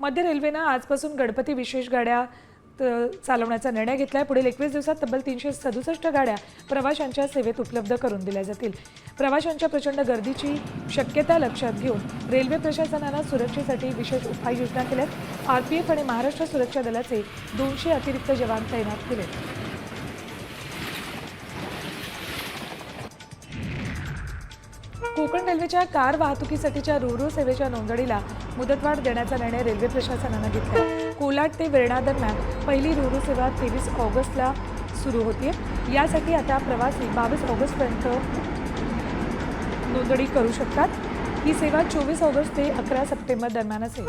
मध्य रेल्वेनं आजपासून गणपती विशेष गाड्या त- चालवण्याचा निर्णय घेतला आहे पुढील एकवीस दिवसात तब्बल तीनशे सदुसष्ट गाड्या प्रवाशांच्या सेवेत उपलब्ध करून दिल्या जातील. प्रवाशांच्या प्रचंड गर्दीची शक्यता लक्षात घेऊन रेल्वे प्रशासनानं सुरक्षेसाठी विशेष उपाययोजना केल्यात. आरपीएफ आणि महाराष्ट्र सुरक्षा दलाचे दोनशे अतिरिक्त जवान तैनात केले कोकण रेल्वेच्या कार वाहतुकीसाठीच्या रोरो सेवेच्या नोंदणीला मुदतवाढ देण्याचा निर्णय रेल्वे प्रशासनानं घेतला कोलाट ते वेर्णा दरम्यान पहिली रोरो सेवा तेवीस ऑगस्टला सुरू होती यासाठी आता प्रवासी बावीस ऑगस्टपर्यंत नोंदणी करू शकतात. ही सेवा चोवीस ऑगस्ट ते अकरा सप्टेंबर दरम्यान असेल.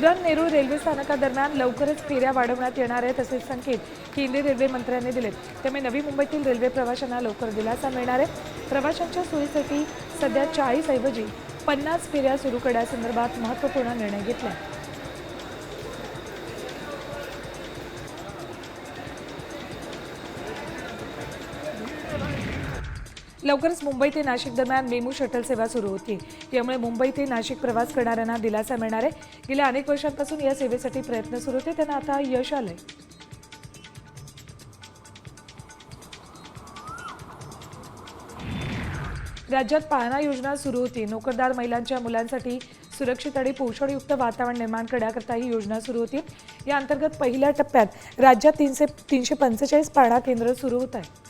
उरण नेरूळ रेल्वे स्थानकादरम्यान लवकरच फेऱ्या वाढवण्यात येणार आहेत असे संकेत केंद्रीय रेल्वे मंत्र्यांनी दिलेत. त्यामुळे नवी मुंबईतील रेल्वे प्रवाशांना लवकर दिलासा मिळणार आहे. प्रवाशांच्या सोयीसाठी सध्या चाळीस ऐवजी पन्नास फेऱ्या सुरू करण्यासंदर्भात महत्त्वपूर्ण निर्णय घेतला लवकरच मुंबई ते नाशिक दरम्यान मेमू शटल सेवा सुरू होती. यामुळे मुंबई ते नाशिक प्रवास करणाऱ्यांना दिलासा मिळणार आहे. गेल्या अनेक वर्षांपासून या सेवेसाठी प्रयत्न सुरू होते. त्यांना आता यश आलंय. राज्यात पाळणा योजना सुरू होती. नोकरदार महिलांच्या मुलांसाठी सुरक्षित आणि पोषणयुक्त वातावरण निर्माण करण्याकरता ही योजना सुरू होती. या अंतर्गत पहिल्या टप्प्यात राज्यात तीनशे तीनशे पंचेचाळीस पाळणा केंद्र सुरू होत आहे.